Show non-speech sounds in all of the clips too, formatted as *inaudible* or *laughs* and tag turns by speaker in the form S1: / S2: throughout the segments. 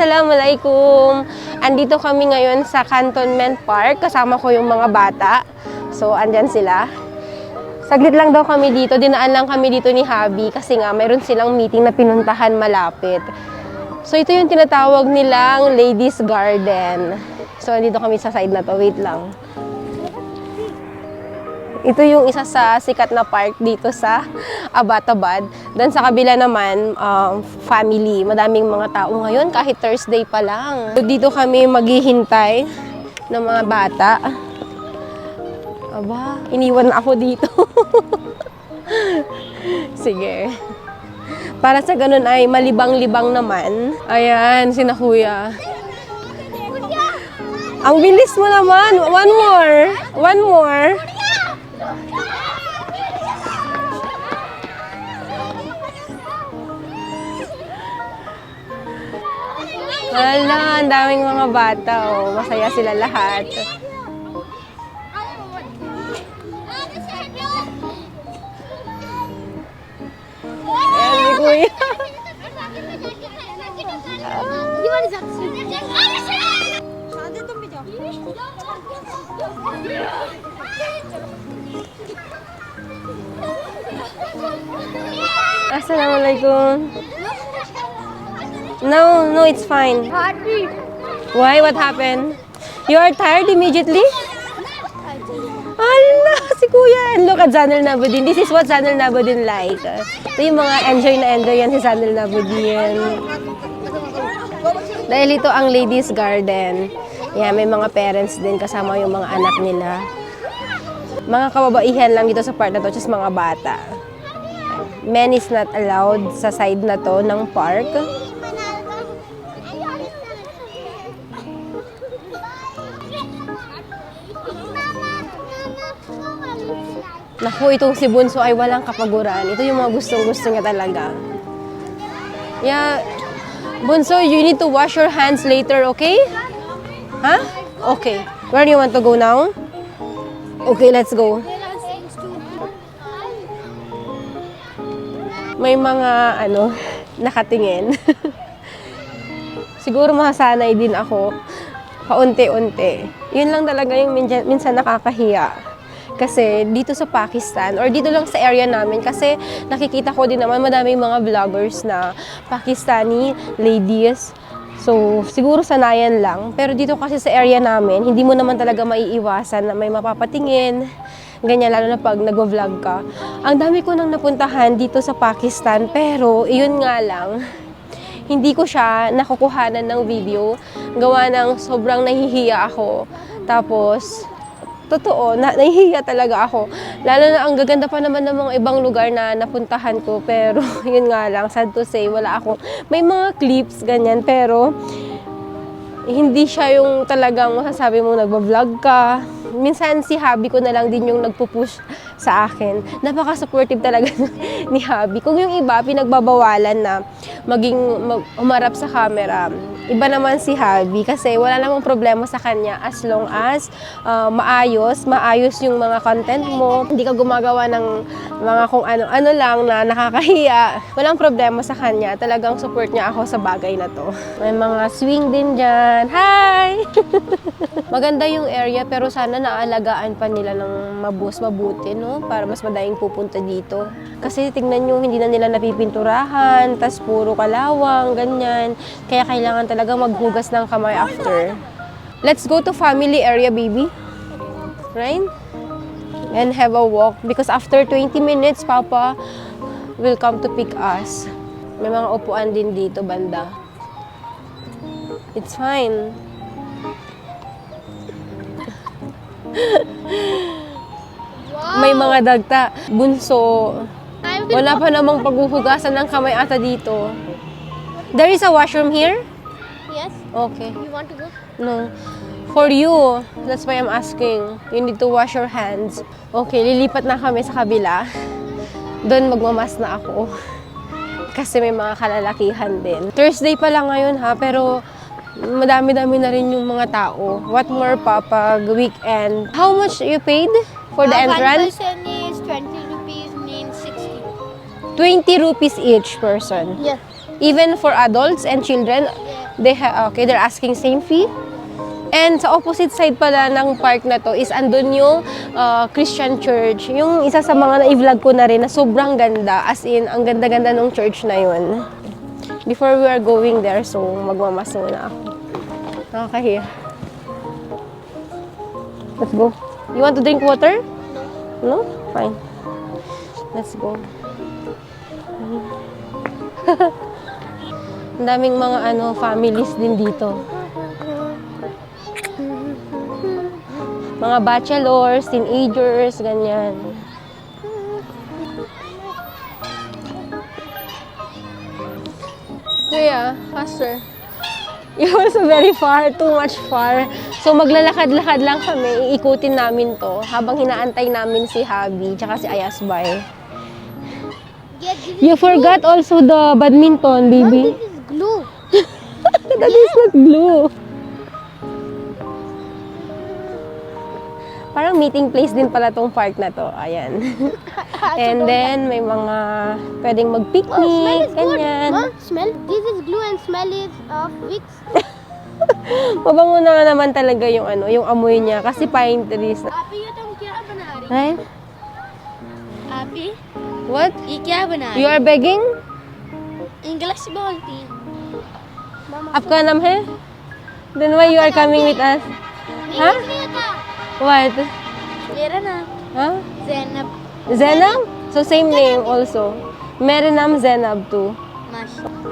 S1: Assalamualaikum! Andito kami ngayon sa Cantonment Park. Kasama ko yung mga bata. So, andyan sila. Saglit lang daw kami dito. Dinaan lang kami dito ni Habi kasi nga mayroon silang meeting na pinuntahan malapit. So, ito yung tinatawag nilang Ladies Garden. So, andito kami sa side na to. Wait lang. Ito yung isa sa sikat na park dito sa Abatabad. Then sa kabila naman, um, family. Madaming mga tao ngayon kahit Thursday pa lang. So, dito kami maghihintay ng mga bata. Aba, iniwan ako dito. *laughs* Sige. Para sa ganun ay malibang-libang naman. Ayan, sina kuya. Ang bilis mo naman. One more. One more. Wala, ang daming mga bata. Oh. Masaya sila lahat. Ayan, si kuya. Assalamualaikum. No, no, it's fine.
S2: Hadi.
S1: Why? What happened? You are tired immediately? Ala, si Kuya. And look at Zanel Nabudin. This is what Zanel Nabudin like. Ito yung mga enjoy na enjoy yan si Zanel Nabudin. Dahil ito ang ladies garden. Yeah, may mga parents din kasama yung mga anak nila. Mga kababaihan lang dito sa part na to, just mga bata. Men is not allowed sa side na to ng park. Naku, itong si Bunso ay walang kapaguran. Ito yung mga gustong-gusto niya talaga. Yeah. Bunso, you need to wash your hands later, okay? Huh? Okay. Where do you want to go now? Okay, let's go. May mga, ano, *laughs* nakatingin. *laughs* Siguro masasanay din ako. Paunti-unti. Yun lang talaga yung minsan, nakakahiya. Kasi dito sa Pakistan, or dito lang sa area namin, kasi nakikita ko din naman madaming mga vloggers na Pakistani ladies. So, siguro sanayan lang. Pero dito kasi sa area namin, hindi mo naman talaga maiiwasan na may mapapatingin. Ganyan, lalo na pag nag-vlog ka. Ang dami ko nang napuntahan dito sa Pakistan, pero iyon nga lang, hindi ko siya nakukuhanan ng video. Gawa ng sobrang nahihiya ako. Tapos, totoo, na, nahihiya talaga ako. Lalo na ang gaganda pa naman ng mga ibang lugar na napuntahan ko. Pero, *laughs* yun nga lang, sad to say, wala ako. May mga clips, ganyan, pero hindi siya yung talagang masasabi mo nagbablog ka. Minsan si Habi ko na lang din yung nagpupush sa akin. Napaka-supportive talaga *laughs* ni Habi. Kung yung iba, pinagbabawalan na maging mag, umarap sa camera, iba naman si Habi kasi wala namang problema sa kanya as long as uh, maayos, maayos yung mga content mo, hindi ka gumagawa ng mga kung ano-ano lang na nakakahiya. Walang problema sa kanya. Talagang support niya ako sa bagay na to. May mga swing din dyan. Hi! *laughs* Maganda yung area pero sana naalagaan pa nila ng mabus mabuti, no? Para mas madaling pupunta dito. Kasi tingnan nyo, hindi na nila napipinturahan, tas puro kalawang, ganyan. Kaya kailangan talaga maghugas ng kamay after. Let's go to family area, baby. Right? And have a walk. Because after 20 minutes, Papa will come to pick us. May mga upuan din dito, banda. It's fine. May mga dagta. Bunso. Wala pa namang paghuhugasan ng kamay ata dito. There is a washroom here?
S2: Yes.
S1: Okay.
S2: You want to go?
S1: No. For you, that's why I'm asking. You need to wash your hands. Okay, lilipat na kami sa kabila. Doon magmamas na ako. Kasi may mga kalalakihan din. Thursday pa lang ngayon ha, pero madami-dami na rin yung mga tao. What more pa pag weekend? How much you paid for the
S2: Uh,
S1: entrance?
S2: One person is 20 rupees, means 60.
S1: 20 rupees each person.
S2: Yes.
S1: Even for adults and children, They ha- okay, they're asking same fee. And sa opposite side pala ng park na to is andun yung uh, Christian church. Yung isa sa mga na-vlog ko na rin na sobrang ganda. As in, ang ganda-ganda ng church na yun. Before we are going there, so magmamaso na ako. Nakakahiya. Let's go. You want to drink water? No? Fine. Let's go. *laughs* Ang daming mga ano, families din dito. Mga bachelors, teenagers, ganyan. Kuya, faster. *laughs* You're also very far, too much far. So maglalakad-lakad lang kami, iikutin namin to habang hinaantay namin si Habi tsaka si Ayasbay. You forgot also the badminton, baby.
S2: this is glue. *laughs*
S1: That is not glue. Parang meeting place din pala tong park na to. Ayan. *laughs* And then, may mga pwedeng mag-picnic,
S2: oh,
S1: ganyan.
S2: Mom, smell? This is glue and smell is uh, of wix. *laughs*
S1: Mabango na naman talaga yung ano, yung amoy niya. Kasi pine trees.
S2: Api yatang kya banari.
S1: Right?
S2: Api?
S1: What?
S2: Ikya banari.
S1: You are begging?
S2: English bounty.
S1: Afghan nam hai? Then why you are coming with us?
S2: Huh?
S1: What?
S2: Mera naam.
S1: Huh?
S2: Zainab.
S1: Zainab? So same name also. Mere naam Zainab too.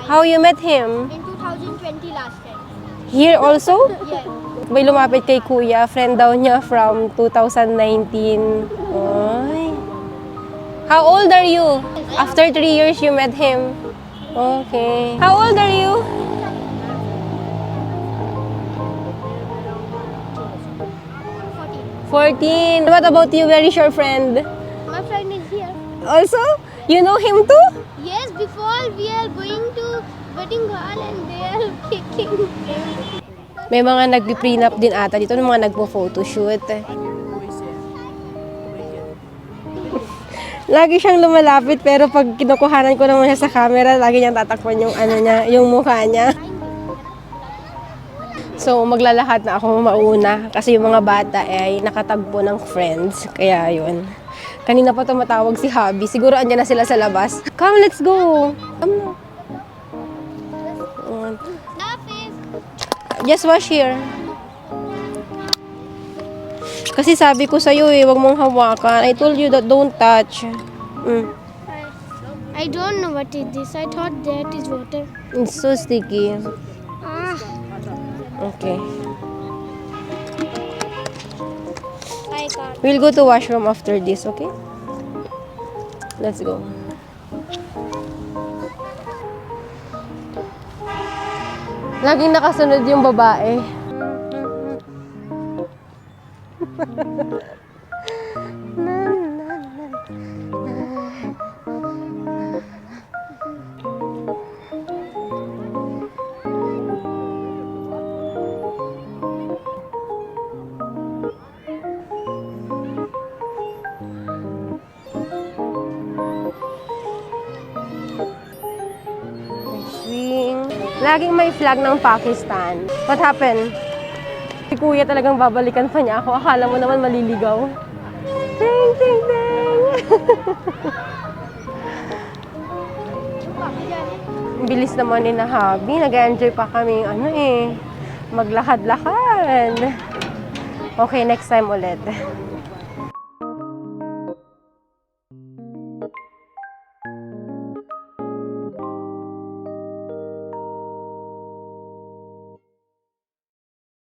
S1: How you met him?
S2: In 2020 last time.
S1: Here also?
S2: yeah.
S1: May lumapit kay kuya, friend daw niya from 2019. Ay. How old are you? After three years you met him. Okay. How old are you? Fourteen. What about you, very sure friend? Also? You know him too?
S2: yes before we are going to wedding hall and they are *laughs* kicking
S1: May mga nagpi-prenup din ata dito, ng mga nagpo-photoshoot. *laughs* Lagi siyang lumalapit pero pag kinukuhanan ko naman siya sa camera, lagi niyang tatakpan yung ano niya, yung mukha niya. So, maglalakad na ako mauna kasi yung mga bata ay nakatagpo ng friends. Kaya yun. Kanina pa tumatawag si Habi. Siguro andyan na sila sa labas. Come, let's go! Come na. Just wash here. Kasi sabi ko sa'yo eh, wag mong hawakan. I told you that don't touch. Mm.
S2: I don't know what is this. I thought that is water.
S1: It's so sticky.
S2: Ah,
S1: Okay. We'll go to washroom after this, okay? Let's go. Laging nakasunod yung babae. *laughs* Laging may flag ng Pakistan. What happened? Si kuya talagang babalikan pa niya ako. Akala mo naman maliligaw. Ding, ding, ding! *laughs* Bilis naman ni na hobby. Nag-enjoy pa kami ano eh. Maglakad-lakad. Okay, next time ulit.